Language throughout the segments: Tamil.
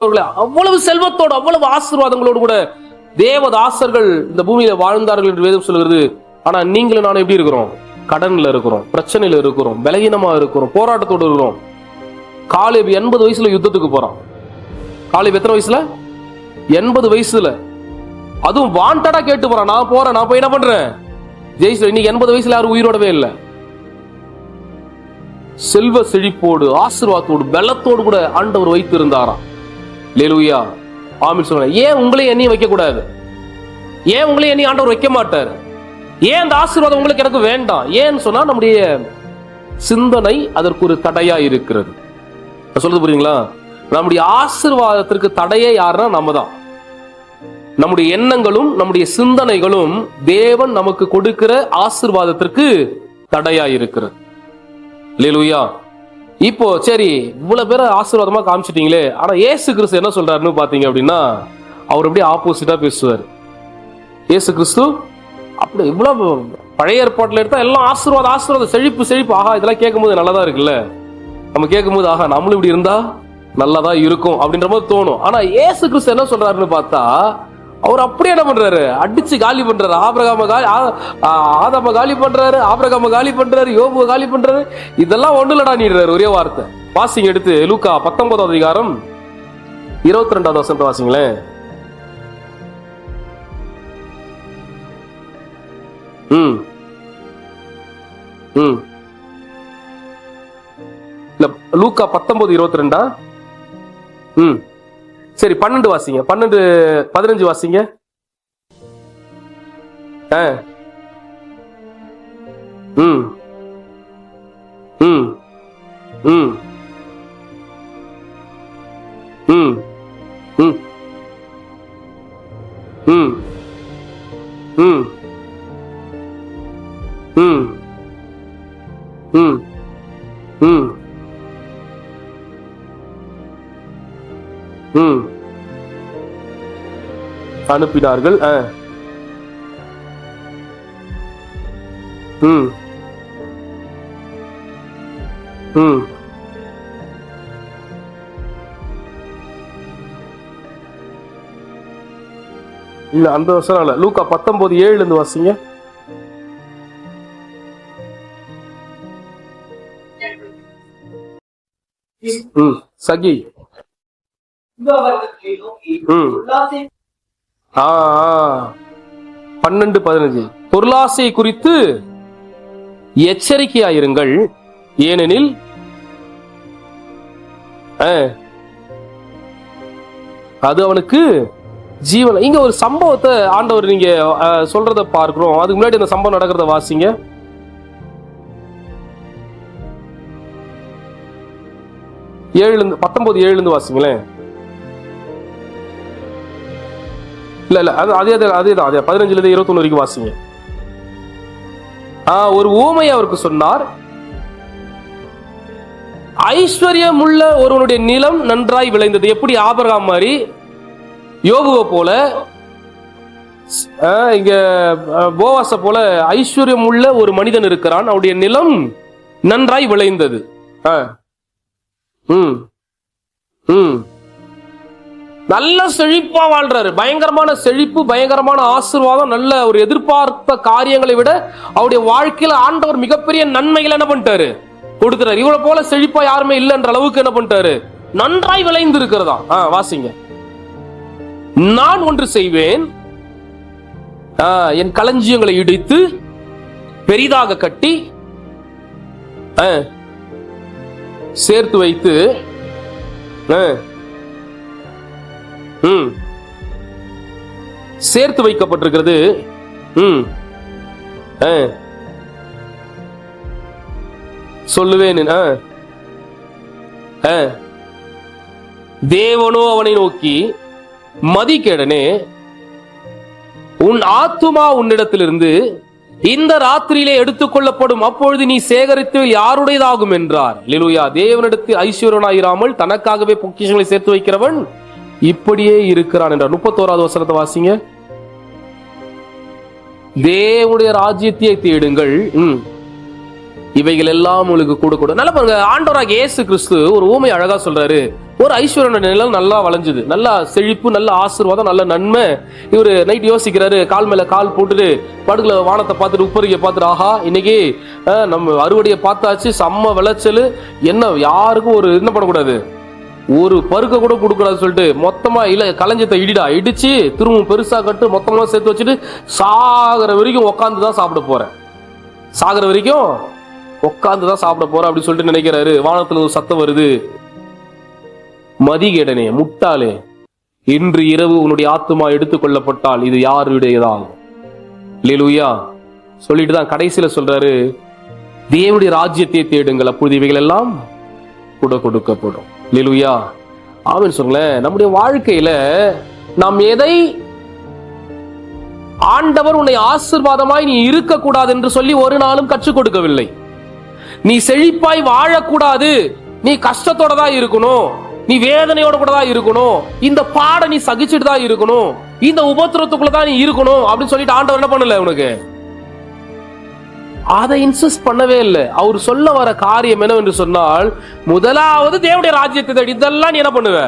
அவர்களை அவ்வளவு செல்வத்தோடு அவ்வளவு ஆசீர்வாதங்களோடு கூட தேவதாசர்கள் இந்த பூமியில வாழ்ந்தார்கள் என்று வேதம் சொல்கிறது ஆனா நீங்களும் நானும் எப்படி இருக்கிறோம்? கடன்ல இருக்கிறோம் பிரச்சனையில இருக்கிறோம் பலகீனமா இருக்கிறோம் போராட்டத்தோடு இருக்கிறோம். காலேப் எண்பது வயசுல யுத்தத்துக்கு போறான். காலேப் எத்தனை வயசுல? எண்பது வயசுல. அதுவும் வாண்டடா கேட்டு போறான். நான் போறேன் நான் போய் என்ன பண்றேன்? ஜெயிச்சு இன்னைக்கு எண்பது வயசுல யாரும் உயிரோடவே இல்லை. செல்வ செழிப்போடு ஆசீர்வாதத்தோடு பலத்தோடு கூட ஆண்டவர் வைத்திருந்தாராம். லேலுயா. ஆமின் சொல்லுங்க. ஏன் உங்களையும் எண்ணியும் வைக்கக்கூடாது? ஏன் உங்களை எண்ணி ஆண்டவர் வைக்க மாட்டார் ஏன் அந்த ஆசீர்வாதம் உங்களுக்கு எனக்கு வேண்டாம்? ஏன்னு சொன்னா நம்முடைய சிந்தனை அதற்கு ஒரு தடையா இருக்கிறது. சொல்றது புரியுங்களா நம்முடைய ஆசீர்வாதத்திற்கு தடையே யாருன்னா நம்ம தான் நம்முடைய எண்ணங்களும் நம்முடைய சிந்தனைகளும் தேவன் நமக்கு கொடுக்கிற ஆசிர்வாதத்திற்கு தடையா இருக்கிறது. லேலுயா. இப்போ சரி இவ்வளவு பேரை ஆசீர்வாதமா காமிச்சிட்டீங்களே. ஆனா ஏசு கிறிஸ்து என்ன சொல்றாருன்னு பாத்தீங்க அப்படின்னா அவர் அப்படியே ஆப்போசிட்டா பேசுவார். ஏசு கிறிஸ்து அப்படி இவ்வளவு பழைய ஏற்பாட்டில் எடுத்தா எல்லாம் ஆசீர்வாதம் ஆசீர்வாதம் செழிப்பு செழிப்பு. ஆஹா இதெல்லாம் கேட்கும்போது நல்லதா இருக்குல்ல. நம்ம கேட்கும்போது ஆஹா நம்மளும் இப்படி இருந்தா நல்லதா இருக்கும் அப்படின்ற மாதிரி தோணும். ஆனா ஏசு கிறிஸ்து என்ன சொல்றாருன்னு பார்த்தா அவர் அப்படியே என்ன பண்றாரு? அடிச்சு காலி பண்றாரு. ஆபிரகாம காலி ஆ- ஆதாம காலி பண்றாரு ஆபிரகாம காலி பண்றாரு யோபுவ காலி பண்றாரு. இதெல்லாம் ஒண்ணுலடா நீடுறாரு ஒரே வார்த்தை. வாசிங்க எடுத்து லூக்கா பத்தொன்பதாவது அதிகாரம். இருபத்தி ரெண்டாவது வசனத்தை வாசிங்களேன். ம். ம். இல்ல லூக்கா பத்தொன்பது இருபத்தி ரெண்டா ம். சரி பன்னெண்டு வாசிங்க பன்னெண்டு பதினஞ்சு வாசிங்க ஆ ம் ம் ம் ம் ம் ம் ம் ம் ம் ம் ம். அனுப்பினார்கள் ஆ. ம். ம். இல்ல அந்த வசனம் இல்ல லூக்கா பத்தொன்பது ஏழுல இருந்து வாசிங்க. ம் சகி அவர்களை நோக்கி ம் உல்லாசை ஆ ஆ. பன்னெண்டு பதினஞ்சு. பொருளாசை குறித்து எச்சரிக்கையாயிருங்கள். ஏனெனில் அது அவனுக்கு ஜீவன். இங்க ஒரு சம்பவத்தை ஆண்டவர் நீங்க சொல்றத பார்க்கிறோம். அதுக்கு முன்னாடி அந்த சம்பவம் நடக்கிறத வாசிங்க. ஏழுல இருந்து பத்தொன்பது ஏழுல இருந்து வாசிங்களேன். இல்ல இல்ல அது அதே அதே தான். அதே பதினஞ்சுல இருந்து வரைக்கும் வாசிங்க. ஆஹ் ஒரு ஊமை அவருக்கு சொன்னார் ஐஸ்வர்யமுள்ள ஒருவனுடைய நிலம் நன்றாய் விளைந்தது. எப்படி ஆபரகாம் மாதிரி யோகுவை போல இங்க போவாச போல ஐஸ்வர்யம் உள்ள ஒரு மனிதன் இருக்கிறான். அவருடைய நிலம் நன்றாய் விளைந்தது. ஆ. ம். ம். நல்ல செழிப்பா வாழ்றாரு. பயங்கரமான செழிப்பு பயங்கரமான ஆசீர்வாதம் நல்ல ஒரு எதிர்பார்த்த காரியங்களை விட அவருடைய வாழ்க்கையில ஆண்டவர் மிகப்பெரிய நன்மைகளை என்ன பண்ணிட்டாரு? கொடுத்துறாரு இவ்வளவு போல செழிப்பா யாருமே இல்லைன்ற அளவுக்கு என்ன பண்ணிட்டாரு? நன்றாய் விளைந்து இருக்கிறதா ஆ வாசிங்க. நான் ஒன்று செய்வேன். ஆ, என் களஞ்சியங்களை இடித்து பெரிதாக கட்டி ஆ, சேர்த்து வைத்து ஆ, ம். சேர்த்து வைக்கப்பட்டிருக்கிறது. ம். சொல்லுவேன் தேவனோ அவனை நோக்கி மதிக்கேடனே உன் ஆத்துமா உன்னிடத்திலிருந்து இந்த ராத்திரியிலே எடுத்துக்கொள்ளப்படும் அப்பொழுது நீ சேகரித்து யாருடையதாகும் என்றார். லிலுயா தேவனிடத்து ஐஸ்வர்யனாயிராமல் தனக்காகவே பொக்கிஷங்களை சேர்த்து வைக்கிறவன் இப்படியே இருக்கிறான் என்ற முப்பத்தோராவது வசனத்தை வாசிங்க. தேவனுடைய ராஜ்யத்தை தேடுங்கள். ம். இவைகள் எல்லாம் உங்களுக்கு கூட நல்லா பாருங்க ஆண்டவராக இயேசு கிறிஸ்து ஒரு ஊமை அழகா சொல்றாரு. ஒரு ஐஸ்வர்யோட நிலம் நல்லா வளைஞ்சுது. நல்லா செழிப்பு நல்ல ஆசீர்வாதம் நல்ல நன்மை. இவர் நைட் யோசிக்கிறாரு கால் மேல கால் போட்டுட்டு படுக்கல வானத்தை பார்த்துட்டு உப்பரிக்க பார்த்துட்டு ஆஹா இன்னைக்கு நம்ம அறுவடையை பார்த்தாச்சு செம்ம விளைச்சல். என்ன யாருக்கும் ஒரு என்ன பண்ணக்கூடாது. ஒரு பருக்க கூட கொடுக்கூடாது சொல்லிட்டு மொத்தமா இல்ல களஞ்சத்தை இடிடா இடிச்சு திரும்ப பெருசா கட்டு மொத்தமா சேர்த்து வச்சுட்டு சாகிற வரைக்கும் உட்காந்து தான் சாப்பிட போறேன். சாகிற வரைக்கும் உட்காந்து தான் சாப்பிட போறேன் அப்படின்னு சொல்லிட்டு நினைக்கிறாரு. வானத்துல ஒரு சத்தம் வருது. மதிகேடனே முட்டாளே இன்று இரவு உன்னுடைய ஆத்துமா எடுத்துக்கொள்ளப்பட்டால் இது யாருடையதான் லேலுயா சொல்லிட்டு தான் கடைசியில சொல்றாரு. தேவனுடைய ராஜ்யத்தை தேடுங்கள். அப்பொழுது இவைகள் எல்லாம் கூட கொடுக்கப்படும். லிலுயா. ஆமின்னு சொல்லுங்களேன் நம்முடைய வாழ்க்கையில நாம் எதை ஆண்டவர் உன்னை ஆசீர்வாதமாய் நீ இருக்கக்கூடாது என்று சொல்லி ஒரு நாளும் கற்றுக் கொடுக்கவில்லை. நீ செழிப்பாய் வாழக்கூடாது. நீ கஷ்டத்தோட தான் இருக்கணும். நீ வேதனையோட கூட தான் இருக்கணும். இந்த பாட நீ சகிச்சுட்டு தான் இருக்கணும். இந்த உபத்திரத்துக்குள்ள தான் நீ இருக்கணும் அப்படின்னு சொல்லிட்டு ஆண்டவர் என்ன பண்ணல உனக்கு? அதை இன்சிஸ்ட் பண்ணவே இல்லை. அவர் சொல்ல வர காரியம் என்னவென்று சொன்னால் முதலாவது தேவடைய ராஜ்யத்தை தேடி. இதெல்லாம் நீ என்ன பண்ணுவ?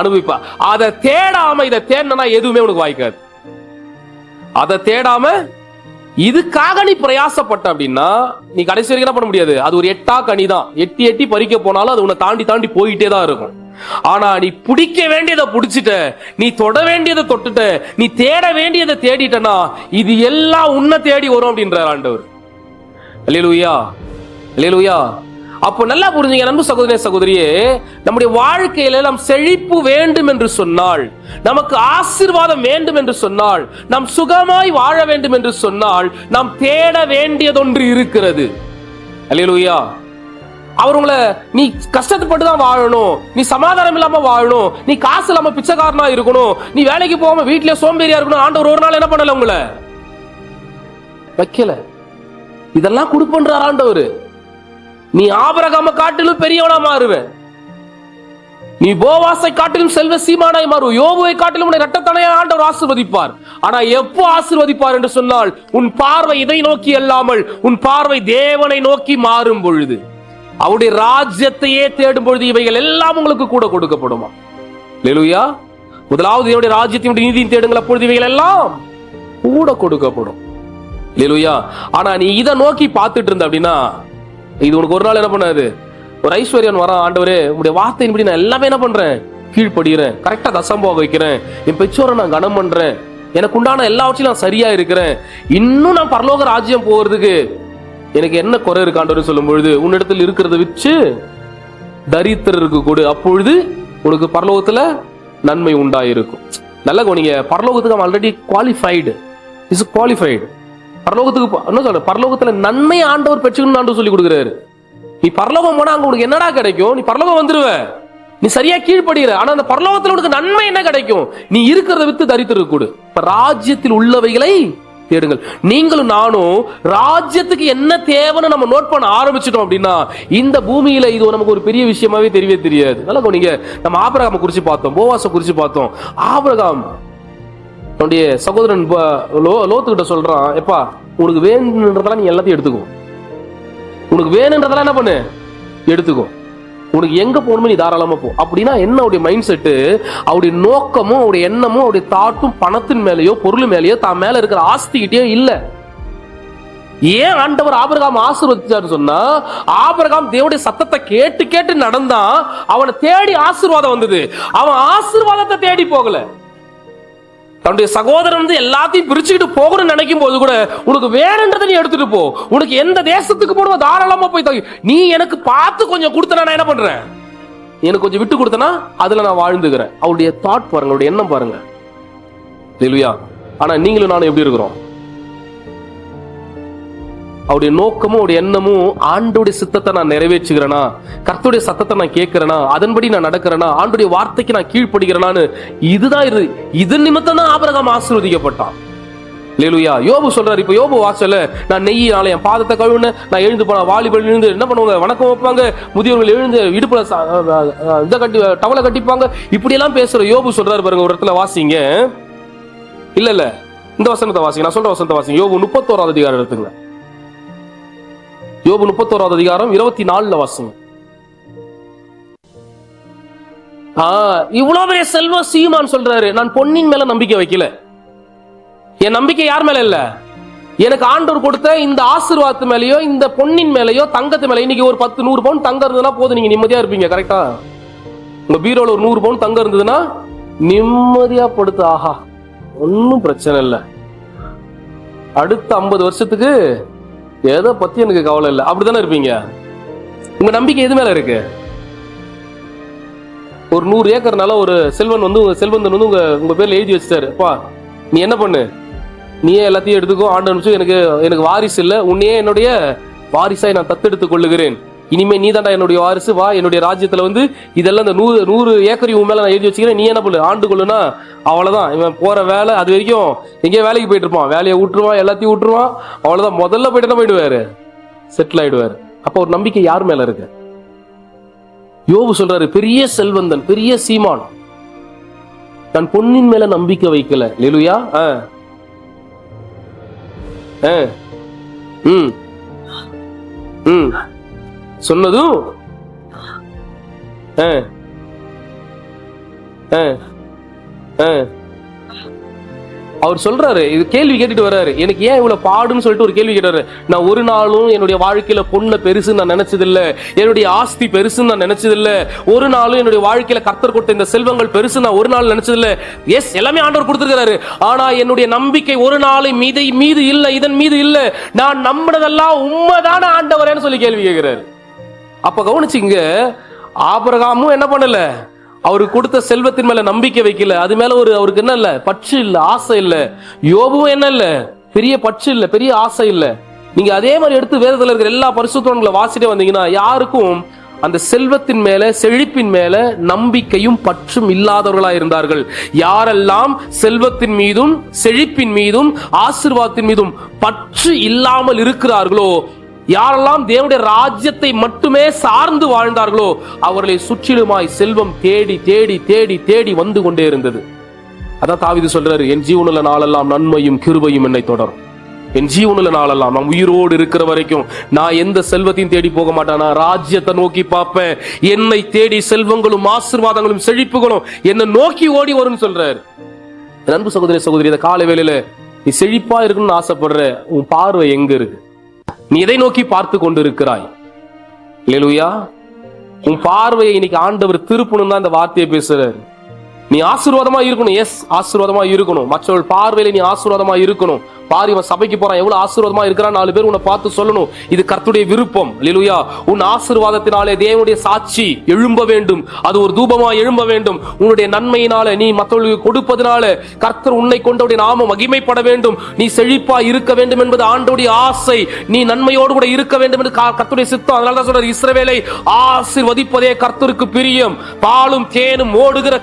அனுபவிப்பா. அதை தேடாம இதை தேடினா எதுவுமே உனக்கு வாய்க்காது. அதை தேடாம இதுக்காக நீ பிரயாசப்பட்ட அப்படின்னா நீ கடைசி வரைக்கும் என்ன பண்ண முடியாது? அது ஒரு எட்டா கனி தான். எட்டி எட்டி பறிக்க போனாலும் அது உன்னை தாண்டி தாண்டி போயிட்டே தான் இருக்கும். ஆனா நீ பிடிக்க வேண்டியதை பிடிச்சிட்ட நீ தொட வேண்டியதை தொட்டுட்ட நீ தேட வேண்டியதை தேடிட்டனா இது எல்லாம் உன்னை தேடி வரும் அப்படின்றார் ஆண்டவர். அல்லேலூயா அல்லேலூயா. அப்போ நல்லா புரிஞ்சுங்க நண்பு சகோதரே சகோதரியே நம்முடைய வாழ்க்கையில நாம் செழிப்பு வேண்டும் என்று சொன்னால் நமக்கு ஆசீர்வாதம் வேண்டும் என்று சொன்னால் நாம் சுகமாய் வாழ வேண்டும் என்று சொன்னால் நாம் தேட வேண்டியதொன்று இருக்கிறது. அல்லேலூயா. அவர் உங்களை நீ கஷ்டப்பட்டு தான் வாழணும். நீ சமாதானம் இல்லாம வாழணும். நீ காசு இல்லாம பிச்சைக்காரனா இருக்கணும். நீ வேலைக்கு போகாம வீட்டுல சோம்பேறியா இருக்கணும். ஆண்டவர் ஒரு நாள் என்ன பண்ணல உங்களை? வைக்கல. இதெல்லாம் கொடுப்பன்றாராண்டவர். நீ ஆபரகம காட்டிலும் பெரியவனா மாறுவேன் நீ போவாசை காட்டிலும் செல்வ சீமானாய் மாறுவ யோபுவை காட்டிலும் உன்னை ரட்டத்தனையா ஆண்டவர் ஆசிர்வதிப்பார். ஆனா எப்போ ஆசிர்வதிப்பார் என்று சொன்னால் உன் பார்வை இதை நோக்கி அல்லாமல் உன் பார்வை தேவனை நோக்கி மாறும் பொழுது. அவருடைய ராஜ்யத்தையே தேடும் பொழுது இவைகள் எல்லாம் உங்களுக்கு கூட கொடுக்கப்படுமா? லெலுயா முதலாவது என்னுடைய ராஜ்யத்தினுடைய நீதியும் தேடுங்கள் அப்பொழுது இவைகள் எல்லாம் கூட கொடுக்கப்படும். இல்லையா ஆனா நீ இதை நோக்கி பார்த்துட்டு இருந்த அப்படின்னா இது உனக்கு ஒரு நாள் என்ன பண்ணாது? ஒரு ஐஸ்வர்யன் வரான் ஆண்டவரே உங்களுடைய வார்த்தையின்படி நான் எல்லாமே என்ன பண்றேன்? கீழ்ப்படுகிறேன். கரெக்டா தசம்போக வைக்கிறேன். என் பெற்றோரை நான் கனம் பண்றேன். எனக்கு உண்டான எல்லாவற்றையும் நான் சரியா இருக்கிறேன். இன்னும் நான் பரலோக ராஜ்யம் போகிறதுக்கு எனக்கு என்ன குறை இருக்காண்டவர் சொல்லும் பொழுது? உன்னிடத்தில் இருக்கிறத வச்சு தரித்திரருக்கு கொடு. அப்பொழுது உனக்கு பரலோகத்துல நன்மை உண்டாயிருக்கும். நல்ல நீங்க பரலோகத்துக்கு ஆல்ரெடி குவாலிஃபைடு இஸ் குவாலிஃபைடு பரலோகத்துக்கு என்ன சொல்ற பரலோகத்துல நன்மை ஆண்டவர் பெற்றுக்கணும் ஆண்டவர் சொல்லி கொடுக்குறாரு. நீ பரலோகம் போனா அங்க உனக்கு என்னடா கிடைக்கும்? நீ பரலோகம் வந்துருவ. நீ சரியா கீழ்படுகிற ஆனா அந்த பரலோகத்துல உனக்கு நன்மை என்ன கிடைக்கும்? நீ இருக்கிறத வித்து தரித்திருக்க கூடு. இப்ப ராஜ்யத்தில் உள்ளவைகளை தேடுங்கள். நீங்களும் நானும் ராஜ்யத்துக்கு என்ன தேவைன்னு நம்ம நோட் பண்ண ஆரம்பிச்சிட்டோம் அப்படின்னா இந்த பூமியில இது நமக்கு ஒரு பெரிய விஷயமாவே தெரியவே தெரியாது. நல்லா நீங்க நம்ம ஆபரகாம குறிச்சு பார்த்தோம் போவாச குறிச்சு பார்த்தோம். ஆபரகாம் அவனுடைய சகோதரன் லோ லோத்துக்கிட்ட சொல்றான் எப்பா உனக்கு வேணுன்றதெல்லாம் நீ எல்லாத்தையும் எடுத்துக்கோ. உனக்கு வேணுன்றதெல்லாம் என்ன பண்ணு? எடுத்துக்கோ. உனக்கு எங்க போகணுமோ நீ தாராளமா போ. அப்படின்னா என்ன அவருடைய மைண்ட் செட்டு அவருடைய நோக்கமும் அவருடைய எண்ணமும் அவருடைய தாட்டும் பணத்தின் மேலேயோ பொருள் மேலேயோ தான் மேல இருக்கிற ஆஸ்திகிட்டயோ இல்ல. ஏன் ஆண்டவர் ஆபிரகாம் ஆசீர்வதிச்சார் சொன்னா ஆபரகாம் தேவனுடைய சத்தத்தை கேட்டு கேட்டு நடந்தான் அவனை தேடி ஆசீர்வாதம் வந்தது. அவன் ஆசீர்வாதத்தை தேடி போகல. தன்னுடைய சகோதரன் வந்து எல்லாத்தையும் பிரிச்சுக்கிட்டு போகணும்னு நினைக்கும் போது கூட உனக்கு வேணுன்றதை நீ எடுத்துட்டு போ. உனக்கு எந்த தேசத்துக்கு போடுவோ தாராளமா போய் நீ எனக்கு பார்த்து கொஞ்சம் கொடுத்தனா நான் என்ன பண்றேன்? எனக்கு கொஞ்சம் விட்டு கொடுத்தனா அதுல நான் வாழ்ந்துக்கிறேன். அவருடைய தாட் பாருங்க அவருடைய எண்ணம் பாருங்க. தெளிவியா ஆனா நீங்களும் நானும் எப்படி இருக்கிறோம்? அவருடைய நோக்கமும் அவருடைய எண்ணமும் ஆண்டுடைய சித்தத்தை நான் நிறைவேற்றுகிறேனா? கர்த்துடைய சத்தத்தை நான் கேட்கிறேனா? அதன்படி நான் நடக்கிறேனா? ஆண்டுடைய வார்த்தைக்கு நான் கீழ்ப்படுகிறேனான்னு இதுதான் இது. இது நிமித்தம் தான் ஆபரகம் ஆசீர்வதிக்கப்பட்டான். லேலுயா யோபு சொல்றாரு இப்ப யோபு வாசல்ல நான் நெய்யினால என் பாதத்தை கழுவுன நான் எழுந்து போன வாலிபல் எழுந்து என்ன பண்ணுவாங்க? வணக்கம் வைப்பாங்க. முதியோர்கள் எழுந்து இடுப்புல இதை கட்டி டவலை கட்டிப்பாங்க. இப்படி எல்லாம் பேசுற யோபு சொல்றாரு பாருங்க ஒரு இடத்துல வாசிங்க. இல்ல இல்ல. இந்த வசனத்தை வாசிங்க நான் சொல்ற வசனத்தை வாசிங்க. யோபு முப்பத்தோராவது அதிகாரம் எடுத்துங்க யோபு முப்பத்தோராவது அதிகாரம் இருபத்தி நாலுல வாசம் இவ்வளவு பெரிய செல்வ சீமான் சொல்றாரு. நான் பொன்னின் மேல நம்பிக்கை வைக்கல. என் நம்பிக்கை யார் மேல இல்ல? எனக்கு ஆண்டவர் கொடுத்த இந்த ஆசீர்வாதத்து மேலயோ இந்த பொன்னின் மேலயோ தங்கத்து மேல இன்னைக்கு ஒரு பத்து நூறு பவுன் தங்கம் இருந்ததுன்னா போதும். நீங்க நிம்மதியா இருப்பீங்க கரெக்டா உங்க பீரோல ஒரு நூறு பவுன் தங்கம் இருந்ததுன்னா நிம்மதியா படுத்து ஆஹா ஒன்னும் பிரச்சனை இல்லை. அடுத்த ஐம்பது வருஷத்துக்கு எதை பத்தி எனக்கு கவலை இல்லை. அப்படித்தானே இருப்பீங்க? உங்க நம்பிக்கை எது மேல இருக்கு? ஒரு நூறு ஏக்கர்னால ஒரு செல்வன் வந்து உங்க செல்வந்தன் வந்து உங்க உங்க பேர்ல எழுதி வச்சிட்டாரு. அப்பா நீ என்ன பண்ணு? நீயே எல்லாத்தையும் எடுத்துக்கோ ஆண்டு அனுப்பிச்சு எனக்கு எனக்கு வாரிசு இல்லை. உன்னையே என்னுடைய வாரிசாய் நான் தத்தெடுத்துக் கொள்ளுகிறேன். இனிமே நீ என்னுடைய வாரிசு வா என்னுடைய ராஜ்யத்துல வந்து இதெல்லாம் இந்த நூறு நூறு ஏக்கர் உன் மேல நான் எழுதி வச்சுக்கிறேன். நீ என்ன பண்ணு? ஆண்டு கொள்ளுனா அவ்வளவுதான். இவன் போற வேலை அது வரைக்கும் எங்கேயோ வேலைக்கு போயிட்டு இருப்பான். வேலையை விட்டுருவான் எல்லாத்தையும் விட்டுருவான் அவ்வளவுதான். முதல்ல போயிட்டு என்ன போயிடுவாரு? செட்டில் ஆயிடுவாரு. அப்போ ஒரு நம்பிக்கை யார் மேல இருக்கு? யோபு சொல்றாரு பெரிய செல்வந்தன் பெரிய சீமான். நான் பொன்னின் மேல நம்பிக்கை வைக்கல. லெலுயா? ஆ. ஆ. ம். ம். சொன்னதும் ஆ. ஆ. ஆ. அவர் சொல்றாரு இது கேள்வி கேட்டுட்டு வர்றாரு எனக்கு ஏன் இவ்வளவு பாடுன்னு சொல்லிட்டு ஒரு கேள்வி கேட்டாரு நான் ஒரு நாளும் என்னுடைய வாழ்க்கையில பொண்ணை பெருசுன்னு நான் நினைச்சதில்ல என்னுடைய ஆஸ்தி பெருசுன்னு நான் நினைச்சதில்ல ஒரு நாளும் என்னுடைய வாழ்க்கையில கர்த்தர் கொடுத்த இந்த செல்வங்கள் பெருசு நான் ஒரு நாள் நினைச்சதில்ல எஸ் எல்லாமே ஆண்டவர் கொடுத்திருக்கிறாரு ஆனா என்னுடைய நம்பிக்கை ஒரு நாளை மீதை மீது இல்ல இதன் மீது இல்ல நான் நம்பினதெல்லாம் உண்மைதான ஆண்டவரேன்னு சொல்லி கேள்வி கேட்கிறாரு அப்ப கவனிச்சிங்க ஆபரகாமும் என்ன பண்ணல? அவருக்கு கொடுத்த செல்வத்தின் மேல நம்பிக்கை வைக்கல. அது மேல ஒரு அவருக்கு என்ன இல்ல? பற்று இல்ல ஆசை இல்ல. யோபுவும் என்ன இல்ல? பெரிய பற்று இல்ல பெரிய ஆசை இல்ல. நீங்க அதே மாதிரி எடுத்து வேதத்துல இருக்கிற எல்லா பரிசுத்தவன்களை வாசிட்டே வந்தீங்கன்னா யாருக்கும் அந்த செல்வத்தின் மேல செழிப்பின் மேல நம்பிக்கையும் பற்றும் இல்லாதவர்களா இருந்தார்கள். யாரெல்லாம் செல்வத்தின் மீதும் செழிப்பின் மீதும் ஆசிர்வாதத்தின் மீதும் பற்று இல்லாமல் இருக்கிறார்களோ யாரெல்லாம் தேவனுடைய ராஜ்யத்தை மட்டுமே சார்ந்து வாழ்ந்தார்களோ அவர்களை சுற்றிலுமாய் செல்வம் தேடி தேடி தேடி தேடி வந்து கொண்டே இருந்தது. அதான் தாவிது சொல்றாரு என் ஜீவனுள்ள நாளெல்லாம் நன்மையும் கிருபையும் என்னை தொடரும். என் ஜீவனுள்ள நாளெல்லாம் நான் உயிரோடு இருக்கிற வரைக்கும் நான் எந்த செல்வத்தையும் தேடி போக மாட்டேன். நான் ராஜ்யத்தை நோக்கி பார்ப்பேன். என்னை தேடி செல்வங்களும் ஆசீர்வாதங்களும் செழிப்புகளும் என்னை நோக்கி ஓடி வரும்னு சொல்றாரு. அன்பு சகோதரி சகோதரி இந்த காலை வேலையில நீ செழிப்பா இருக்கணும்னு ஆசைப்படுற உன் பார்வை எங்க இருக்கு? நீ எதை நோக்கி பார்த்து கொண்டிருக்கிறாய்? இல்லையா உன் பார்வையை இன்னைக்கு ஆண்டவர் திருப்பணும் தான் இந்த வார்த்தையை பேசுறாரு. நீ ஆசீர்வாதமா இருக்கணும் எஸ் ஆசீர்வாதமா இருக்கணும். மற்றவர்கள் பார்வையில நீ ஆசீர்வாதமா இருக்கணும். பாரு இவன் சபைக்கு போறான் எவ்வளவு ஆசீர்வாதமா இருக்கிறான்? நாலு பேர் உன்னை பார்த்து சொல்லணும். இது கர்த்துடைய விருப்பம். லிலுயா உன் ஆசீர்வாதத்தினாலே தேவனுடைய சாட்சி எழும்ப வேண்டும். அது ஒரு தூபமா எழும்ப வேண்டும். உன்னுடைய நன்மையினால நீ மற்றவர்களுக்கு கொடுப்பதனால கர்த்தர் உன்னை கொண்டவுடைய நாம மகிமைப்பட வேண்டும். நீ செழிப்பா இருக்க வேண்டும் என்பது ஆண்டோடைய ஆசை. நீ நன்மையோடு கூட இருக்க வேண்டும் என்று கா- கர்த்தருடைய சித்தம். அதனால தான் சொல்றாரு இஸ்ரவேலை ஆசீர்வதிப்பதே கர்த்தருக்கு பிரியம். பாலும் தேனும் ஓடுகிற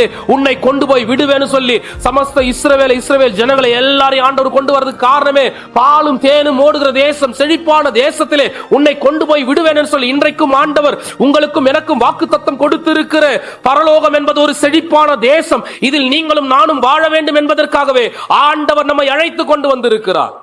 சொல்லி உன்னை கொண்டு போய் விடுவேன்னு சொல்லி சமஸ்த இஸ்ரவேலை இஸ்ரவேல் ஜனங்களை எல்லாரையும் ஆண்டவர் கொண்டு வரதுக்கு காரணமே பாலும் தேனும் ஓடுகிற தேசம் செழிப்பான தேசத்திலே உன்னை கொண்டு போய் விடுவேன்னு சொல்லி இன்றைக்கும் ஆண்டவர் உங்களுக்கும் எனக்கும் வாக்குத்தத்தம் கொடுத்திருக்கிற பரலோகம் என்பது ஒரு செழிப்பான தேசம். இதில் நீங்களும் நானும் வாழ வேண்டும் என்பதற்காகவே ஆண்டவர் நம்மை அழைத்து கொண்டு வந்திருக்கிறார்.